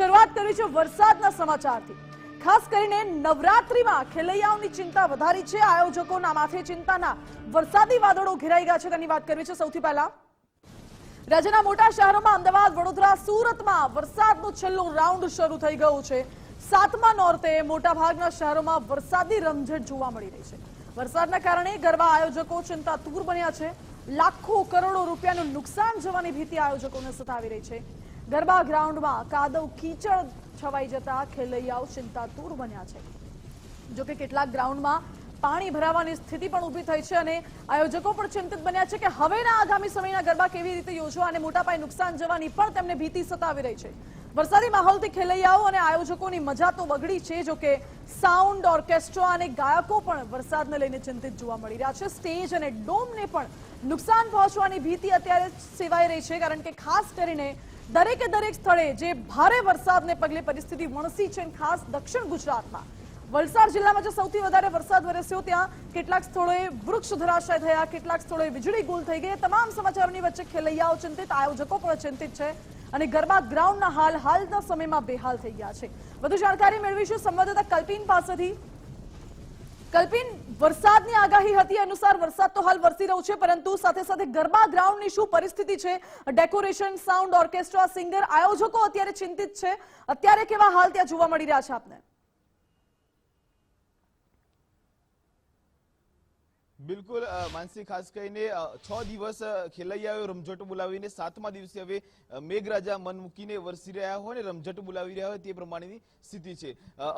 શરૂઆત કરી છે વરસાદના સમાચારથી. ખાસ કરીને નવરાત્રીમાં ખેલૈયાઓની ચિંતા વધારી છે. આયોજકોના માથે ચિંતાના વરસાદી વાદળો ઘેરાઈ ગયા છે. તેની વાત કરવી છે. સૌથી પહેલા, રાજ્યના મોટા શહેરોમાં અમદાવાદ, વડોદરા, સુરતમાં વરસાદનો છેલ્લો રાઉન્ડ શરૂ થઈ ગયો છે. સાતમા નોરતે મોટાભાગના શહેરોમાં વરસાદી રમઝટ જોવા મળી રહી છે. વરસાદના કારણે ગરબા આયોજકો ચિંતાતુર બન્યા છે. લાખો કરોડો રૂપિયાનું નુકસાન જવાની ભીતિ આયોજકોને સતાવી રહી છે. ગરબા ગ્રાઉન્ડમાં કાદવ કીચડ છવાઈ જતા ખેલૈયાઓ ચિંતાતુર બન્યા છે. જોકે કેટલાક ગ્રાઉન્ડમાં પાણી ભરાવાની સ્થિતિ પણ ઊભી થઈ છે અને આયોજકો પણ ચિંતિત બન્યા છે કે હવેના આગામી સમયના ગરબા કેવી રીતે યોજવા અને મોટા પાયે નુકસાન જવાની પણ તેમને ભીતિ સતાવી રહી છે. વરસાદી માહોલથી ખેલૈયાઓ અને આયોજકોની મજા તો બગડી છે જોકે સાઉન્ડ ઓર્કેસ્ટ્રા અને ગાયકો પણ વરસાદને લઈને ચિંતિત જોવા મળી રહ્યા છે. સ્ટેજ અને ડોમને પણ નુકસાન પહોંચવાની ભીતિ અત્યારે સેવાઈ રહી છે, કારણ કે ખાસ કરીને દરેકે દરેક સ્થળે જે ભારે વરસાદને પગલે પરિસ્થિતિ વણસી છે ખાસ દક્ષિણ ગુજરાતમાં. વલસાડ જિલ્લામાં જે સૌથી વધારે વરસાદ વરસ્યો ત્યાં, કેટલાક સ્થળોએ વૃક્ષ ધરાશય થયા, કેટલાક સ્થળોએ વીજળી ગુલ થઈ ગઈ. તમામ સમાચારોની વચ્ચે ખેલૈયાઓ ચિંતિત, આયોજકો પણ ચિંતિત છે અને ગરબા ગ્રાઉન્ડના હાલ, હાલના સમયમાં બેહાલ થઈ ગયા છે. વધુ જાણકારી મેળવીશું સંવાદદાતા કલ્પિન પાસેથી. કલ્પિન, વરસાદની આગાહી હતી, અનુસાર વરસાદ તો હાલ વરસી રહ્યો છે, પરંતુ સાથે સાથે ગરબા ગ્રાઉન્ડની શું પરિસ્થિતિ છે? ડેકોરેશન, સાઉન્ડ ઓર્કેસ્ટ્રા, સિંગર, આયોજકો અત્યારે ચિંતિત છે. અત્યારે કેવા હાલ ત્યાં જોવા મળી રહ્યા છે આપને? બિલકુલ માનસી, ખાસ કરીને છ દિવસ ખેલૈયાઓ રમઝટ બોલાવીને સાતમા દિવસે હવે મેઘરાજા મન મૂકીને વરસી રહ્યા હોય ને રમઝટ બોલાવી રહ્યા હોય તે પ્રમાણેની સ્થિતિ છે.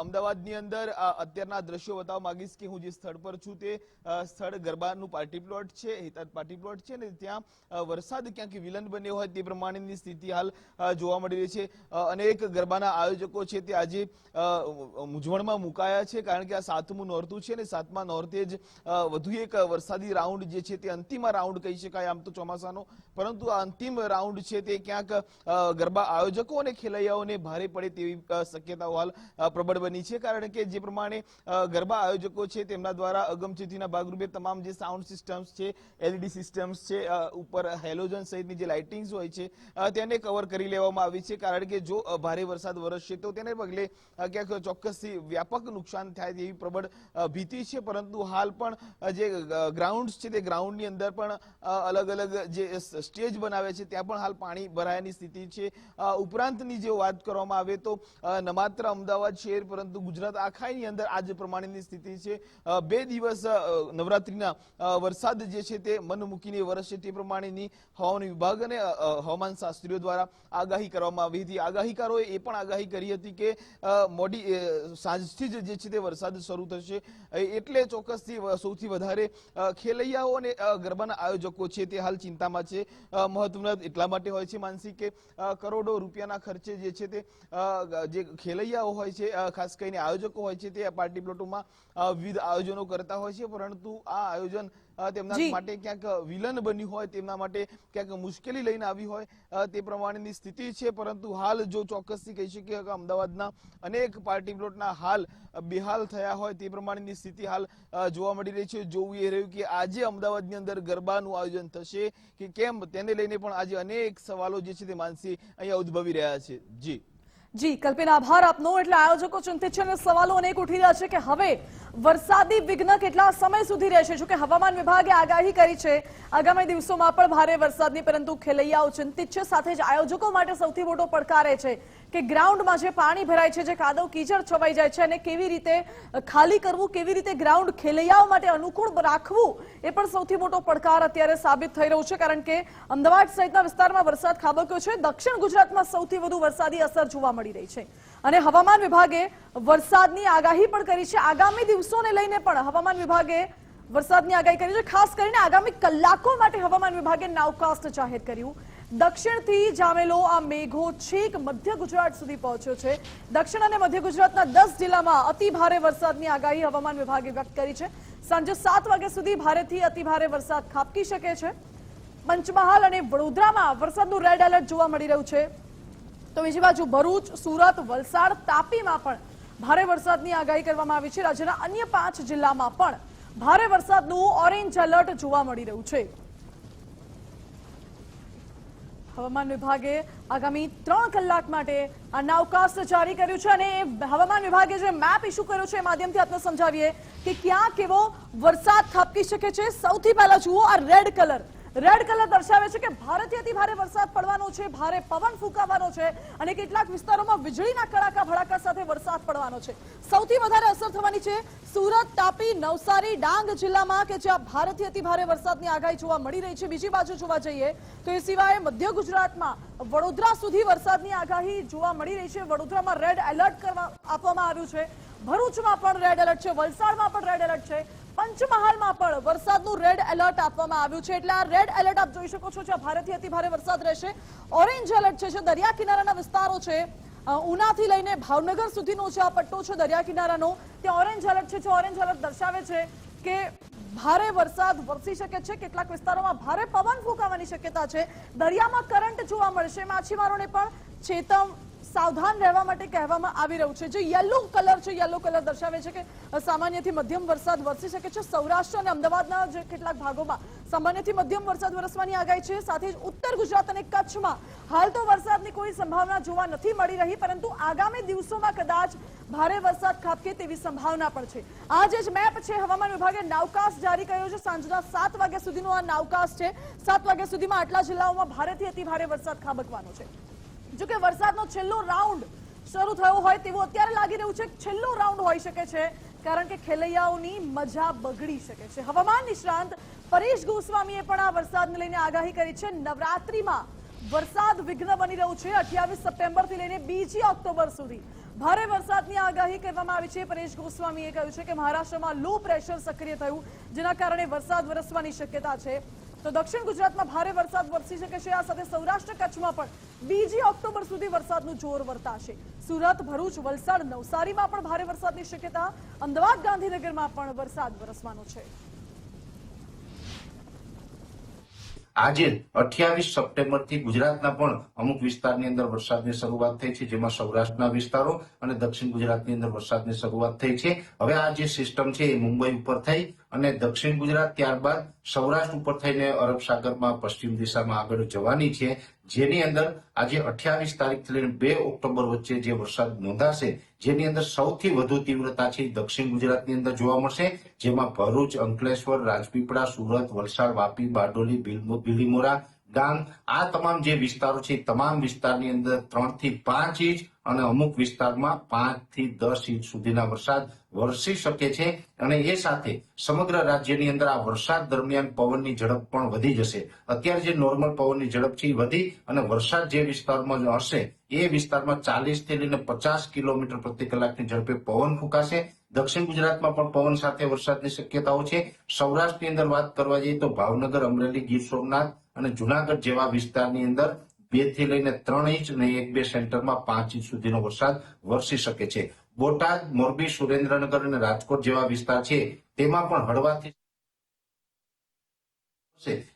અમદાવાદની અંદર અત્યારના દ્રશ્યો બતાવવા માંગીશ કે હું જે સ્થળ પર છું તે સ્થળ ગરબાનું પાર્ટી પ્લોટ છે, હેતાદ પાર્ટી પ્લોટ છે ને ત્યાં વરસાદ ક્યાંક વિલન બન્યો હોય તે પ્રમાણેની સ્થિતિ હાલ જોવા મળી રહી છે. અનેક ગરબાના આયોજકો છે તે આજે મૂંઝવણમાં મુકાયા છે કારણ કે આ સાતમું નોરતું છે ને સાતમા નોરતે જ વધુ એક વરસાદી રાઉન્ડ જે છે તે અંતિમ રાઉન્ડ કહી શકાય આમ તો ચોમાસાનો. પરંતુ આ અંતિમ રાઉન્ડ છે તે ક્યાંક ગરબા આયોજકો અને ખેલૈયાઓને ભારે પડે તેવી શક્યતાઓ હાલ પ્રબળ બની છે. કારણ કે જે પ્રમાણે ગરબા આયોજકો છે તેમના દ્વારા અગમચેતીના ભાગરૂપે તમામ જે સાઉન્ડ સિસ્ટમ્સ છે, એલઈડી સિસ્ટમ્સ છે ઉપર હેલોજન સહિતની જે લાઇટિંગ્સ હોય છે તેને કવર કરી લેવામાં આવી છે. કારણ કે જો ભારે વરસાદ વરસશે તો તેને પગલે ક્યાંક ચોક્કસથી વ્યાપક નુકસાન થાય તેવી પ્રબળ ભીતિ છે. પરંતુ હાલ પણ જે ગ્રાઉન્ડ છે તે ગ્રાઉન્ડની અંદર પણ અલગ અલગ જે સ્ટેજ બનાવે છે, ત્યાં પણ હાલ પાણી ભરાયાની સ્થિતિ છે. ઉપરાંતની જે વાત કરવામાં આવે તો ન માત્ર અમદાવાદ શહેર પરંતુ ગુજરાત આખાની અંદર આ જ પ્રમાણેની સ્થિતિ છે. બે દિવસ નવરાત્રિના વરસાદ જે છે તે મન મૂકીને વરસશે તે પ્રમાણેની હવામાન વિભાગ અને હવામાન શાસ્ત્રીઓ દ્વારા આગાહી કરવામાં આવી હતી. આગાહીકારોએ એ પણ આગાહી કરી હતી કે મોડી સાંજથી જ જે છે તે વરસાદ શરૂ થશે. એટલે ચોક્કસથી સૌથી વધારે ખેલૈયાઓ અને ગરબાના આયોજકો છે તે હાલ ચિંતામાં છે. મહત્વના એટલા માટે હોય છે માનસી કે કરોડો રૂપિયાના ખર્ચે જે છે તે જે ખેલૈયાઓ હોય છે ખાસ કરીને આયોજકો હોય છે તે પાર્ટી પ્લોટોમાં વિવિધ આયોજનો કરતા હોય છે. પરંતુ આ આયોજન તેમના માટે ક્યાંક વિલન બની હોય તેમના માટે ક્યાંક મુશ્કેલી લઈને આવી હોય તે પ્રમાણેની સ્થિતિ છે. પરંતુ હાલ જો ચોક્કસથી કહી શકીએ કે અમદાવાદના અનેક પાર્ટી પ્લોટના હાલ બેહાલ થયા હોય તે પ્રમાણેની સ્થિતિ હાલ જોવા મળી રહી છે. જોવું એ રહ્યું કે આજે અમદાવાદની અંદર ગરબાનું આયોજન થશે કે કેમ? તેને લઈને પણ આજે અનેક સવાલો જે છે તે માનસી અહીંયા ઉદ્ભવી રહ્યા છે. જી. જી, કલ્પેન, આભાર આપનો. એટલે આયોજકો ચિંતિત છે અને સવાલો અનેક ઉઠી રહ્યા છે કે હવે વરસાદી વિઘ્ન કેટલા સમય સુધી રહેશે? જો કે હવામાન વિભાગે આગાહી કરી છે, આગામી દિવસોમાં પણ ભારે વરસાદની, પરંતુ ખેલૈયાઓ ચિંતિત છે. સાથે જ આયોજકો માટે સૌથી મોટો પડકાર છે કે ગ્રાઉન્ડમાં જે પાણી ભરાય છે, જે કાદવ કીચડ છવાઈ જાય છે અને કેવી રીતે ખાલી કરવું, કેવી રીતે ગ્રાઉન્ડ ખેલૈયાઓ માટે અનુકૂળ રાખવું, એ પણ સૌથી મોટો પડકાર અત્યારે સાબિત થઈ રહ્યો છે. કારણ કે અમદાવાદ સહિતના વિસ્તારમાં વરસાદ ખાબક્યો છે. દક્ષિણ ગુજરાતમાં સૌથી વધુ વરસાદી અસર જોવા મળી રહી છે. અને હવામાન વિભાગે વરસાદની આગાહી પણ કરી છે. આગામી દિવસોને લઈને પણ હવામાન વિભાગે વરસાદની આગાહી કરી છે. ખાસ કરીને આગામી કલાકો માટે હવામાન વિભાગે નાવકાસ્ટ જાહેર કર્યું. દક્ષિણથી જામેલો આ મેઘો છેક મધ્ય ગુજરાત સુધી પહોંચ્યો છે. દક્ષિણ અને મધ્ય ગુજરાતના દસ જિલ્લામાં અતિ ભારે વરસાદની આગાહી હવામાન વિભાગે વ્યક્ત કરી છે. સાંજે સાત વાગ્યા સુધી ભારેથી અતિ ભારે વરસાદ ખાબકી શકે છે. પંચમહાલ અને વડોદરામાં વરસાદનું રેડ એલર્ટ જોવા મળી રહ્યું છે. તો બીજી બાજુ ભરૂચ, સુરત, વલસાડ, તાપીમાં પણ ભારે વરસાદની આગાહી કરવામાં આવી છે. રાજ્યના અન્ય પાંચ જિલ્લામાં પણ ભારે વરસાદનું ઓરેન્જ એલર્ટ જોવા મળી રહ્યું છે. હવામાન વિભાગે આગામી ત્રણ કલાક માટે આ નાવકાસ્ટ જારી કર્યું છે અને હવામાન વિભાગે જે મેપ ઇસ્યુ કર્યો છે એ માધ્યમથી આપને સમજાવીએ કે ક્યાં કેવો વરસાદ ખાબકી શકે છે. સૌથી પહેલા જુઓ આ રેડ કલર. રેડ કલર દર્શાવે છે કે ભારતીયથી ભારે વરસાદ પડવાનો છે, ભારે પવન ફૂંકાવાનો છે અને કેટલાક વિસ્તારોમાં વીજળીના કડાકા ભડાકા સાથે વરસાદ પડવાનો છે. સૌથી વધારે અસર થવાની છે સુરત, તાપી, નવસારી, ડાંગ જિલ્લામાં કે જ્યાં અતિ ભારે વરસાદની આગાહી જોવા મળી રહી છે. બીજી બાજુ જોવા જઈએ તો એ સિવાય મધ્ય ગુજરાતમાં વડોદરા સુધી વરસાદની આગાહી જોવા મળી રહી છે. વડોદરામાં રેડ એલર્ટ કરવા આપવામાં આવ્યું છે. ભરૂચમાં પણ રેડ એલર્ટ છે. વલસાડમાં પણ રેડ એલર્ટ છે. પંચમહાલમાં પણ વરસાદનું રેડ એલર્ટ આપવામાં આવ્યું છે. એટલે આ રેડ એલર્ટ આપ જોઈ શકો છો, જ્યાં ભારેથી અતિ ભારે વરસાદ રહેશે. ઓરેન્જ એલર્ટ છે, જે દરિયા કિનારાના વિસ્તારો છે. ઉનાથી લઈને ભાવનગર સુધીનો જે આ પટ્ટો છે, દરિયા કિનારાનો, ત્યાં ઓરેન્જ એલર્ટ છે, જે ઓરેન્જ એલર્ટ દર્શાવે છે કે ભારે વરસાદ વરસી શકે છે. કેટલાક વિસ્તારોમાં ભારે પવન ફૂંકાવાની શક્યતા છે. દરિયામાં કરંટ જોવા મળશે. માછીમારોને પણ ચેતવ સાવધાન રહેવા માટે કહેવામાં આવી રહ્યું છે. જે યલો કલર છે યલો કલર દર્શાવે છે કે સામાન્યથી મધ્યમ વરસાદ વરસી શકે છે. સૌરાષ્ટ્ર અને અમદાવાદના જે કેટલાક ભાગોમાં સામાન્યથી મધ્યમ વરસાદ વરસવાની આગાહી છે. સાથે જ ઉત્તર ગુજરાત અને કચ્છમાં હાલ તો વરસાદની કોઈ સંભાવના જોવા નથી મળી રહી, પરંતુ આગામી દિવસોમાં કદાચ ભારે વરસાદ ખાબકે તેવી સંભાવના પણ છે. આજે જ મેપ છે હવામાન વિભાગે નાવકાશ જારી કર્યો છે. સાંજના સાત વાગ્યા સુધીનો આ નાવકાશ છે. સાત વાગ્યા સુધીમાં આટલા જિલ્લાઓમાં ભારેથી અતિ ભારે વરસાદ ખાબકવાનો છે. જો કે વરસાદનો છેલ્લો રાઉન્ડ શરૂ થયો હોય તેવું અત્યારે લાગી રહ્યું છે છેલ્લો રાઉન્ડ હોઈ શકે છે, કારણ કે ખેલૈયાઓની મજા બગડી શકે છે. હવામાન નિષ્ણાંત પરેશ ગોસ્વામીએ પણ આ વરસાદને લઈને આગાહી કરી છે. નવરાત્રીમાં વરસાદ વિઘ્ન બની રહ્યું છે. અઠ્યાવીસ સપ્ટેમ્બરથી લઈને બીજી ઓક્ટોબર સુધી ભારે વરસાદની આગાહી કરવામાં આવી છે. પરેશ ગોસ્વામીએ કહ્યું છે કે મહારાષ્ટ્રમાં લો પ્રેશર સક્રિય થયું, જેના કારણે વરસાદ વરસવાની શક્યતા છે. તો દક્ષિણ ગુજરાતમાં ભારે વરસાદ વરસી શકે છે? આ સાથે સૌરાષ્ટ્ર કચ્છમાં પણ બીજી ઓક્ટોબર સુધી વરસાદનું જોર વર્તાશે. સુરત, ભરૂચ, વલસાડ, નવસારીમાં પણ ભારે વરસાદની શક્યતા. અમદાવાદ, ગાંધીનગરમાં પણ વરસાદ વરસવાનો છે. આજે અઠ્યાવીસ સપ્ટેમ્બરથી ગુજરાતના પણ અમુક વિસ્તારની અંદર વરસાદની શરૂઆત થઈ છે, જેમાં સૌરાષ્ટ્રના વિસ્તારો અને દક્ષિણ ગુજરાતની અંદર વરસાદની શરૂઆત થઈ છે. હવે આ જે સિસ્ટમ છે, એ મુંબઈ ઉપર થઈ. અને દક્ષિણ ગુજરાત ત્યારબાદ સૌરાષ્ટ્ર ઉપર થઈને અરબ સાગરમાં પશ્ચિમ દિશામાં આગળ જવાની છે, જેની અંદર આજે અઠ્યાવીસ તારીખથી લઈને બે ઓક્ટોબર વચ્ચે જે વરસાદ નોંધાશે, જેની અંદર સૌથી વધુ તીવ્રતા છે દક્ષિણ ગુજરાતની અંદર જોવા મળશે, જેમાં ભરૂચ, અંકલેશ્વર, રાજપીપળા, સુરત, વલસાડ, વાપી, બારડોલી ભીલીમોરા ડાંગ આ તમામ જે વિસ્તારો છે તમામ વિસ્તારની અંદર ત્રણથી પાંચ ઇંચ અને અમુક વિસ્તારમાં પાંચથી દસ ઇંચ સુધીના વરસાદ વરસી શકે છે. અને એ સાથે સમગ્ર રાજ્યની અંદર આ વરસાદ દરમિયાન પવનની ઝડપ પણ વધી જશે. અત્યારે જે નોર્મલ પવનની ઝડપ છે, એ વધી અને વરસાદ જે વિસ્તારમાં હશે, એ વિસ્તારમાં ચાલીસથી લઈને પચાસ કિલોમીટર પ્રતિ કલાકની ઝડપે પવન ફૂંકાશે. દક્ષિણ ગુજરાતમાં પણ પવન સાથે વરસાદની શક્યતાઓ છે. સૌરાષ્ટ્રની અંદર વાત કરવા જઈએ તો ભાવનગર, અમરેલી, ગીર સોમનાથ અને જુનાગઢ જેવા વિસ્તારની અંદર બેથી લઈને ત્રણ ઇંચ અને એક બે સેન્ટરમાં પાંચ ઇંચ સુધીનો વરસાદ વરસી શકે છે. બોટાદ, મોરબી, સુરેન્દ્રનગર અને રાજકોટ જેવા વિસ્તાર છે, તેમાં પણ હળવાથી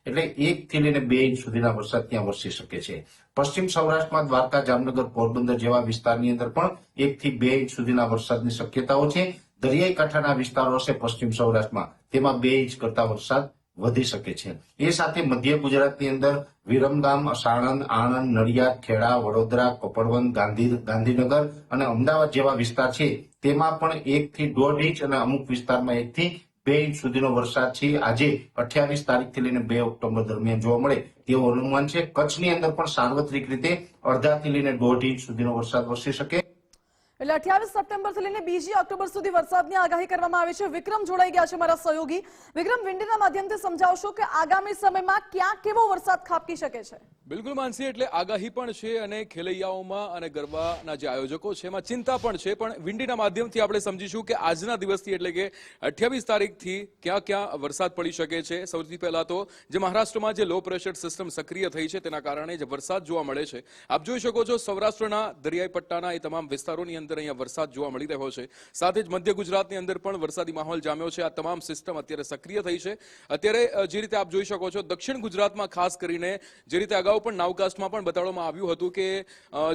એટલે એક થી લઈને બે ઇંચ સુધીના વરસાદ ત્યાં વરસી શકે છે. પશ્ચિમ સૌરાષ્ટ્રમાં દ્વારકા, જામનગર, પોરબંદર જેવા વિસ્તારની અંદર પણ એક થી બે ઇંચ સુધીના વરસાદની શક્યતાઓ છે. દરિયાઈ કાંઠાના વિસ્તારો હશે પશ્ચિમ સૌરાષ્ટ્રમાં, તેમાં બે ઇંચ કરતા વરસાદ વધી શકે છે. એ સાથે મધ્ય ગુજરાતની અંદર વિરમગામ, સાણંદ, આણંદ, નડિયાદ, ખેડા, વડોદરા, કપડવંત, ગાંધી, ગાંધીનગર અને અમદાવાદ જેવા વિસ્તાર છે. તેમાં પણ એક થી દોઢ ઇંચ અને અમુક વિસ્તારમાં એક થી બે ઇંચ સુધીનો વરસાદ છે. આજે અઠ્યાવીસ તારીખથી લઈને બે ઓક્ટોબર દરમિયાન જોવા મળે તેવું અનુમાન છે. કચ્છની અંદર પણ સાર્વત્રિક રીતે અડધાથી લઈને દોઢ ઇંચ સુધીનો વરસાદ વરસી શકે. એટલે અઠ્યાવીસ સપ્ટેમ્બરથી લઈને બીજી ઓક્ટોબર સુધી વરસાદની આગાહી કરવામાં આવી છે. વિક્રમ જોડાઈ ગયા છે મારા સહયોગી. વિક્રમ, વિંડીના માધ્યમથી સમજાવશો કે આગામી સમયમાં ક્યાં કેવો વરસાદ ખાબકી શકે છે? બિલકુલ માનસી, એટલે આગાહી પણ છે અને ખેલૈયાઓમાં અને ગરબાના જે આયોજકો છે, એમાં ચિંતા પણ છે. પણ વિંડીના માધ્યમથી આપણે સમજીશું કે આજના દિવસથી એટલે કે અઠ્યાવીસ તારીખથી ક્યાં ક્યાં વરસાદ પડી શકે છે. સૌથી પહેલા તો જે મહારાષ્ટ્રમાં જે લો પ્રેશર સિસ્ટમ સક્રિય થઈ છે, તેના કારણે જે વરસાદ જોવા મળે છે. આપ જોઈ શકો છો સૌરાષ્ટ્રના દરિયાઈ પટ્ટાના એ તમામ વિસ્તારોની અંદર અહીંયા વરસાદ જોવા મળી રહ્યો છે. સાથે જ મધ્ય ગુજરાતની અંદર પણ વરસાદી માહોલ જામ્યો છે. આ તમામ સિસ્ટમ અત્યારે સક્રિય થઈ છે. અત્યારે જે રીતે આપ જોઈ શકો છો, દક્ષિણ ગુજરાતમાં ખાસ કરીને જે રીતે અગાઉ પણ નાવકાસ્ટમાં પણ બતાડવામાં આવ્યું હતું કે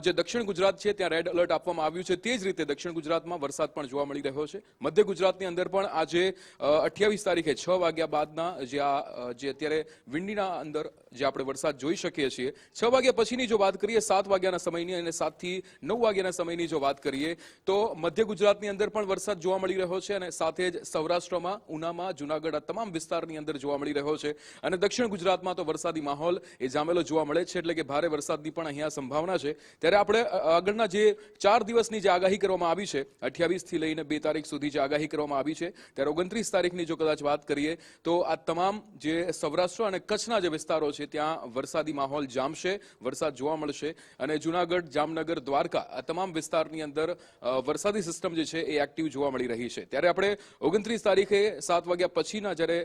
જે દક્ષિણ ગુજરાત છે ત્યાં રેડ એલર્ટ આપવામાં આવ્યું છે. તે જ રીતે દક્ષિણ ગુજરાતમાં વરસાદ પણ જોવા મળી રહ્યો છે. મધ્ય ગુજરાતની અંદર પણ આજે અઠ્યાવીસ તારીખે છ વાગ્યા બાદના જે આ જે અત્યારે વિંડીના અંદર જે આપણે વરસાદ જોઈ શકીએ છીએ. છ વાગ્યા પછીની જો વાત કરીએ, સાત વાગ્યાના સમયની અને સાતથી નવ વાગ્યાના સમયની જો વાત કરીએ તો મધ્ય ગુજરાતની અંદર પણ વરસાદ જોવા મળી રહ્યો છે અને સાથે જ સૌરાષ્ટ્રમાં, ઉનામાં, જુનાગઢ આ તમામ વિસ્તારની અંદર જોવા મળી રહ્યો છે. અને દક્ષિણ ગુજરાતમાં તો વરસાદી માહોલ એ જામેલો જોવા મળે છે એટલે કે ભારે વરસાદની પણ અહીંયા સંભાવના છે. ત્યારે આપણે આગળના જે ચાર દિવસની જે આગાહી કરવામાં આવી છે અઠ્યાવીસથી લઈને બે તારીખ સુધી જે આગાહી કરવામાં આવી છે, ત્યારે ઓગણત્રીસ તારીખની જો કદાચ વાત કરીએ, તો આ તમામ જે સૌરાષ્ટ્ર અને કચ્છના જે વિસ્તારો છે, ત્યાં વરસાદી માહોલ જામશે, વરસાદ જોવા મળશે. અને જુનાગઢ, જામનગર, દ્વારકા આ તમામ વિસ્તારની અંદર વરસાદી સિસ્ટમ જે છે એ એક્ટિવ જોવા મળી રહી છે. ત્યારે આપણે ઓગણત્રીસ તારીખે સાત વાગ્યા પછીના જ્યારે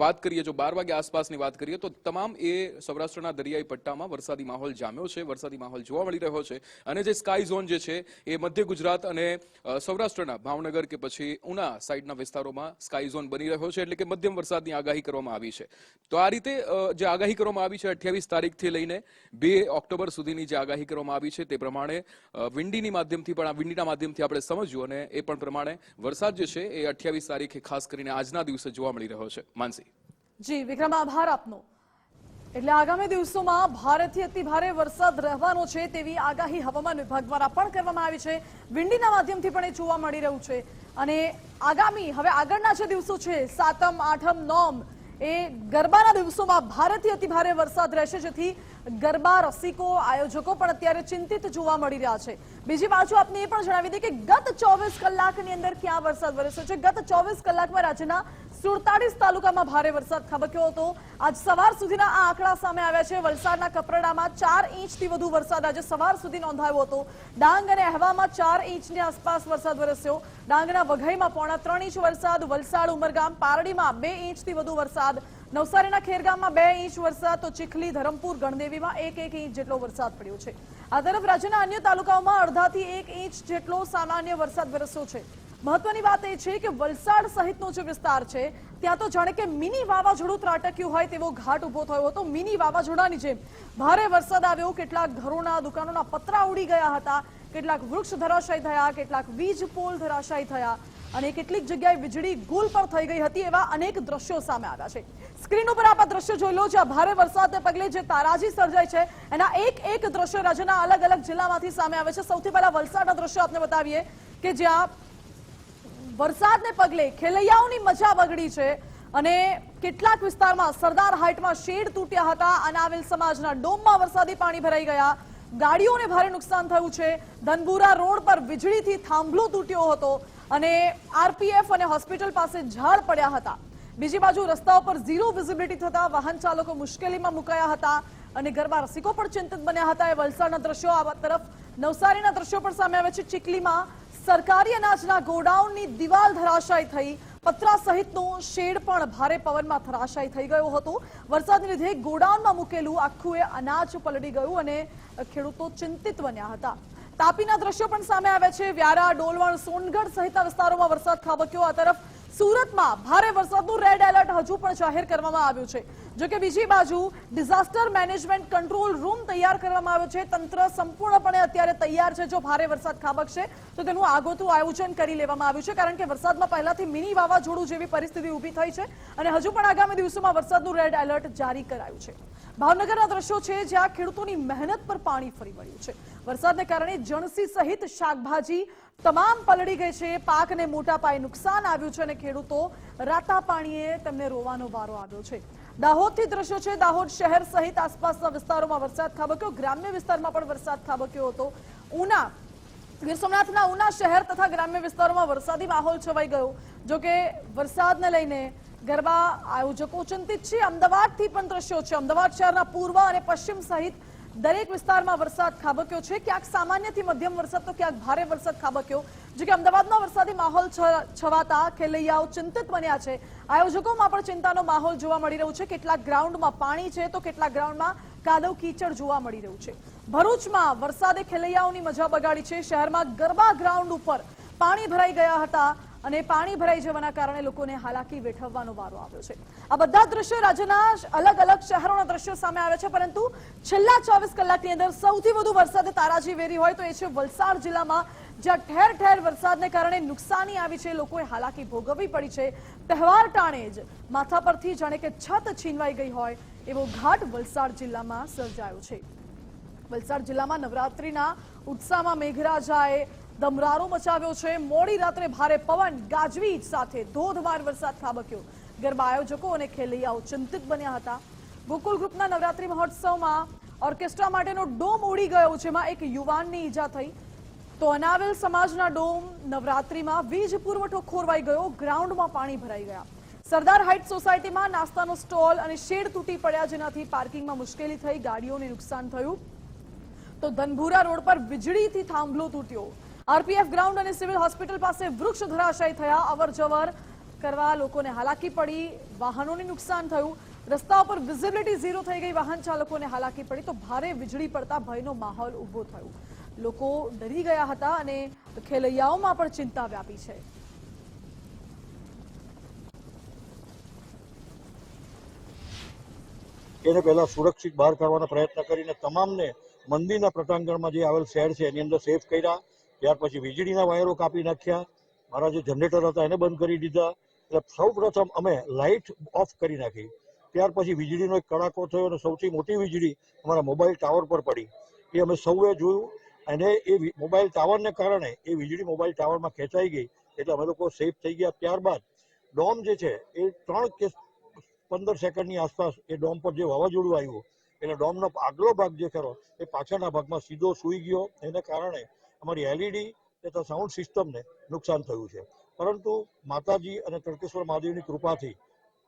વાત કરીએ, જો બાર વાગ્યા આસપાસની વાત કરીએ, તો તમામ એ સૌરાષ્ટ્રના દરિયાઈ પટ્ટામાં વરસાદી માહોલ જામ્યો છે, વરસાદી માહોલ જોવા મળી રહ્યો છે. અને જે સ્કાય ઝોન જે છે એ મધ્ય ગુજરાત અને સૌરાષ્ટ્રના ભાવનગર કે પછી ઉના સાઈડના વિસ્તારોમાં સ્કાય ઝોન બની રહ્યો છે, એટલે કે મધ્યમ વરસાદની આગાહી કરવામાં આવી છે. તો આ રીતે જે આગાહી કરવામાં આવી છે અઠ્યાવીસ તારીખથી લઈને બે ઓક્ટોબર સુધીની જે આગાહી કરવામાં આવી છે, તે પ્રમાણે વિંડીની માધ્યમથી પણ આ વિંડીના માધ્યમથી આપણે સમજ્યું અને એ પણ પ્રમાણે વરસાદ જે છે એ અઠ્યાવીસ તારીખે ખાસ કરીને આજના દિવસે જોવા મળી રહ્યો છે. માનસી. જી, વિક્રમ, આભાર આપનો. એટલે આગામી દિવસોમાં ભારેથી અતિ ભારે વરસાદ રહેવાનો છે તેવી આગાહી હવામાન વિભાગ દ્વારા પણ કરવામાં આવી છે. વિંડીના માધ્યમથી પણ એ જોવા મળી રહ્યું છે. અને આગામી, હવે આગળના જે દિવસો છે, સાતમ, આઠમ, નોમ એ ગરબાના દિવસોમાં ભારતથી અતિ ભારે વરસાદ રહેશે, જેથી ગરબા રસિકો, આયોજકો પણ અત્યારે ચિંતિત જોવા મળી રહ્યા છે. બીજી બાજુ આપને એ પણ જણાવી દઈએ કે ગત ચોવીસ કલાકની અંદર ક્યાં વરસાદ વરસ્યો છે? ગત ચોવીસ કલાકમાં રાજ્યના સુડતાલીસ તાલુકામાં ભારે વરસાદ ખાબક્યો હતો. આજ સવાર સુધીના આ આંકડા સામે આવ્યા છે. વલસાડના કપરાડામાં ચાર ઇંચથી વધુ વરસાદ આજે સવાર સુધી નોંધાયો હતો. ડાંગ અને અહેવામાં ચાર ઇંચની આસપાસ વરસાદ વરસ્યો. ડાંગના વઘઈમાં પોણા ત્રણ ઇંચ વરસાદ, વલસાડ ઉમરગામ પારડીમાં બે ઇંચથી વધુ વરસાદ, નવસારીના ખેરગામમાં બે ઇંચ વરસાદ, તો ચીખલી, ધરમપુર, ગણદેવીમાં એક એક ઇંચ જેટલો વરસાદ પડ્યો છે. આ તરફ રાજ્યના અન્ય તાલુકાઓમાં અડધાથી એક ઇંચ જેટલો સામાન્ય વરસાદ વરસ્યો છે. મહત્વની વાત એ છે કે વલસાડ સહિતનો જે વિસ્તાર છે, ત્યાં તો જાણે કે મિની વાવાઝોડું ત્રાટક્યું હોય તેવો ઘાટ ઊભો થયો હતો. મિની વાવાઝોડાની જેમ ભારે વરસાદ આવ્યો. કેટલાક ઘરોના, દુકાનોના પતરા ઉડી ગયા હતા. કેટલાક વૃક્ષ ધરાશાયી થયા, કેટલાક વીજ પોલ ધરાશાયી થયા અને કેટલીક જગ્યાએ વીજળી ગુલ પણ થઈ ગઈ હતી એવા અનેક દ્રશ્યો સામે આવ્યા છે. સ્ક્રીન ઉપર આપ દ્રશ્ય જોઈ લો જ્યાં ભારે વરસાદને પગલે જે તારાજી સર્જાય છે, એના એક એક દ્રશ્ય રાજ્યના અલગ અલગ જિલ્લામાંથી સામે આવે છે. સૌથી પહેલા વલસાડના દ્રશ્યો આપને બતાવીએ કે જ્યાં વરસાદને પગલે ખેલૈયાઓની મજા બગડી છે અને કેટલાક વિસ્તારમાં સરદાર હાઇટમાં શેડ તૂટ્યા હતા. અનાવિલ સમાજના ડોમમાં વરસાદી પાણી ભરાઈ ગયા. ગાડીઓને ભારે નુકસાન થયું છે. ધનબુરા રોડ પર વીજળીથી થાંભલો તૂટ્યો હતો અને આરપીએફ અને હોસ્પિટલ પાસે ઝાડ પડ્યા હતા. બીજી બાજુ રસ્તા ઉપર ઝીરો વિઝિબિલિટી થતા વાહન ચાલકો મુશ્કેલીમાં મુકાયા હતા અને ગરબા રસિકો પણ ચિંતિત બન્યા હતા. એ વલસાડના દ્રશ્યો આ તરફ નવસારીના દ્રશ્યો પણ સામે આવે છે. ચીખલીમાં સરકારી અનાજના ગોડાઉનની દિવાલ ધરાશાયી થઈ. પતરા સહિતનો શેડ પણ ભારે પવનમાં ધરાશાયી થઈ ગયો હતો. વરસાદને લીધે ગોડાઉનમાં મૂકેલું આખું એ અનાજ પલળી ગયું અને ખેડૂતો ચિંતિત બન્યા હતા. તાપીના દ્રશ્યો પણ સામે આવ્યા છે. વ્યારા, ડોલવણ, સોનગઢ સહિતના વિસ્તારોમાં વરસાદ ખાબક્યો. આ તરફ સુરતમાં ભારે વરસાદનું રેડ એલર્ટ હજુ પણ જાહેર કરવામાં આવ્યું છે. જો કે બીજી બાજુ ડિઝાસ્ટર મેનેજમેન્ટ કંટ્રોલ રૂમ તૈયાર કરવામાં આવ્યો છે. તંત્ર સંપૂર્ણપણે અત્યારે તૈયાર છે જો ભારે વરસાદ ખાબકશે, તો તેનું આગોતું આયોજન કરી લેવામાં આવ્યું છે. કારણ કે વરસાદમાં પહેલાથી મિની વાવાઝોડું જેવી પરિસ્થિતિ ઊભી થઈ છે અને હજુ પણ આગામી દિવસોમાં વરસાદનું રેડ એલર્ટ જારી કરાયું છે. ભાવનગરના દ્રશ્યો છે જ્યાં ખેડૂતોની મહેનત પર પાણી ફરી વળ્યું છે. વરસાદને કારણે જણસી સહિત શાકભાજી તમામ પલળી ગઈ છે. પાકને મોટા પાયે નુકસાન આવ્યું છે અને ખેડૂતો રાતા પાણીએ તેમને રોવાનો વારો આવ્યો છે. દાહોદથી દ્રશ્યો છે, દાહોદ શહેર સહિત આસપાસના વિસ્તારોમાં વરસાદ ખાબક્યો. ગ્રામ્ય વિસ્તારમાં પણ વરસાદ ખાબક્યો હતો. ઉના, ગીર સોમનાથના ઉના શહેર તથા ગ્રામ્ય વિસ્તારોમાં વરસાદી માહોલ છવાઈ ગયો. જોકે વરસાદને લઈને ગરબા આયોજકો ચિંતિત છે. અમદાવાદથી પણ દ્રશ્યો છે. અમદાવાદ શહેરના પૂર્વ અને પશ્ચિમ સહિત દરેક વિસ્તારમાં વરસાદ ખાબક્યો છે. ક્યાંક સામાન્યથી મધ્યમ વરસાદ, તો ક્યાંક ભારે વરસાદ ખાબક્યો. જો કે અમદાવાદમાં વરસાદી માહોલ છવાતા ખેલૈયાઓ ચિંતિત બન્યા છે. આયોજકોમાં પણ ચિંતાનો માહોલ જોવા મળી રહ્યો છે. કેટલાક ગ્રાઉન્ડમાં પાણી છે, તો કેટલાક ગ્રાઉન્ડમાં કાદવ કીચડ જોવા મળી રહ્યું છે. ભરૂચમાં વરસાદે ખેલૈયાઓની મજા બગાડી છે. શહેરમાં ગરબા ગ્રાઉન્ડ ઉપર પાણી ભરાઈ ગયા હતા. અને પાણી ભરાઈ જવાના કારણે લોકોને હાલાકી વેઠવવાનો વારો આવ્યો છે. આ બધા દ્રશ્યો રાજ્યના અલગ અલગ શહેરોના દ્રશ્યો સામે આવે છે, પરંતુ છેલ્લા ચોવીસ કલાકની અંદર સૌથી વધુ વરસાદે તારાજી વેરી હોય તો એ છે વલસાડ જિલ્લામાં, જ્યાં ઠેર ઠેર વરસાદને કારણે નુકસાની આવી છે, લોકોએ હાલાકી ભોગવવી પડી છે. તહેવાર ટાણે જ માથા પરથી જાણે કે છત છીનવાઈ ગઈ હોય એવો ઘાટ વલસાડ જિલ્લામાં સર્જાયો છે. વલસાડ જિલ્લામાં નવરાત્રિના ઉત્સાહમાં મેઘરાજાએ દમરારો મચાવ્યો છે. મોડી રાત્રે ભારે પવન, ગાજવીજ સાથે ધોધમાર વરસાદ ખાબક્યો. ગરબા આયોજકો અને ખેલૈયાઓ ચિંતિત બન્યા હતા. ગોકુલ ગ્રુપના નવરાત્રી મહોત્સવમાં ઓર્કેસ્ટ્રા માટેનો ડોમ ઉડી ગયો જેમાં એક યુવાનની ઈજા થઈ. તો અનાવેલ સમાજના ડોમ નવરાત્રીમાં વીજ પુરવઠો ખોરવાઈ ગયો, ગ્રાઉન્ડમાં પાણી ભરાઈ ગયા. સરદાર હાઇટ સોસાયટીમાં નાસ્તાનો સ્ટોલ અને શેડ તૂટી પડ્યા જેનાથી પાર્કિંગમાં મુશ્કેલી થઈ, ગાડીઓને નુકસાન થયું. તો ધનભુરા રોડ પર વીજળીથી થાંભલો તૂટ્યો. આરપીએફ ગ્રાઉન્ડ અને સિવિલ હોસ્પિટલ પાસે વૃક્ષ ધરાશાયી થયા અવર જવર કરવા લોકોને હાલાકી પડી, વાહનોને નુકસાન થયું. રસ્તા પર વિઝિબિલિટી ઝીરો થઈ ગઈ, વાહન ચાલકોને હાલાકી પડી, તો ભારે વીજળી પડતા ભયનો માહોલ ઊભો થયો. લોકો ડરી ગયા હતા અને ખેલૈયાઓમાં પણ ચિંતા વ્યાપી છે. એને પહેલા સુરક્ષિત બહાર કાઢવાનો પ્રયત્ન કરીને તમામને મંદિરના પ્રટાંગણમાં જે આવેલ શહેર છે, એની અંદર સેફ કર્યા. ત્યાર પછી વીજળીના વાયરો કાપી નાખ્યા. મારા જે જનરેટર હતા એને બંધ કરી દીધા. એટલે સૌ પ્રથમ અમે લાઇટ ઓફ કરી નાખી. ત્યાર પછી વીજળીનો એક કડાકો થયો અને સૌથી મોટી વીજળી અમારા મોબાઈલ ટાવર પર પડી. એ અમે સૌએ જોયું અને એ મોબાઈલ ટાવરને કારણે એ વીજળી મોબાઈલ ટાવરમાં ખેંચાઈ ગઈ. એટલે અમે લોકો સેફ થઈ ગયા. ત્યારબાદ ડોમ જે છે, એ ત્રણ કે પંદર સેકન્ડની આસપાસ એ ડોમ પર જે વાવાઝોડું આવ્યું, એટલે ડોમનો આગલો ભાગ જે ખરો, એ પાછળના ભાગમાં સીધો સૂઈ ગયો. એને કારણે અમારી એલઈડી તથા સાઉન્ડ સિસ્ટમને નુકસાન થયું છે. પરંતુ માતાજી અને તળકેશ્વર મહાદેવની કૃપાથી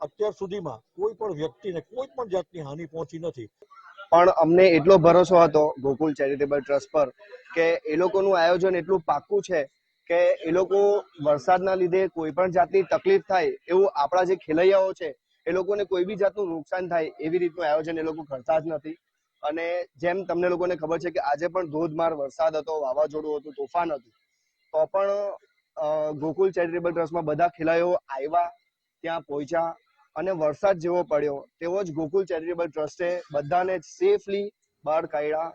અત્યાર સુધીમાં કોઈ પણ વ્યક્તિને કોઈ પણ જાતની હાનિ પહોંચી નથી. પણ અમને એટલો ભરોસો હતો ગોકુલ ચેરિટેબલ ટ્રસ્ટ પર કે એ લોકોનું આયોજન એટલું પાક્કું છે કે એ લોકો વરસાદના લીધે કોઈ પણ જાતની તકલીફ થાય એવું આપણા જે ખેલૈયાઓ છે એ લોકોને કોઈ બી જાતનું નુકસાન થાય એવી રીતનું આયોજન એ લોકો કરતા જ નથી. અને જેમ તમને લોકોને ખબર છે કે આજે પણ ધોધમાર વરસાદ હતો, વાવાઝોડું હતું, તોફાન હતું, તો પણ ગોકુલ ચેરિટેબલ ટ્રસ્ટમાં બધા ખેલાયો આવ્યા ત્યાં પહોંચ્યા અને વરસાદ જેવો પડ્યો. તેવો જ ગોકુલ ચેરિટેબલ ટ્રસ્ટે બધાને સેફલી બહાર કાઢ્યા.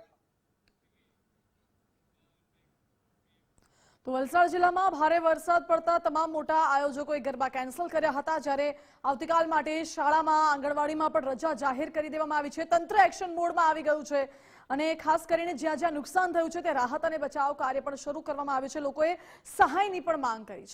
વલસાડ જિલ્લામાં ભારે વરસાદ પડતા તમામ મોટા આયોજકોએ ગરબા કેન્સલ કર્યા હતા. જ્યારે આવતીકાલ માટે શાળામાં, આંગણવાડીમાં પણ રજા જાહેર કરી દેવામાં આવી છે. તંત્ર એક્શન મોડમાં આવી ગયું છે અને ખાસ કરીને જ્યાં જ્યાં નુકસાન થયું છે તે રાહત અને બચાવ કાર્ય પણ શરૂ કરવામાં આવ્યું છે. લોકોએ સહાયની પણ માંગ કરી છે.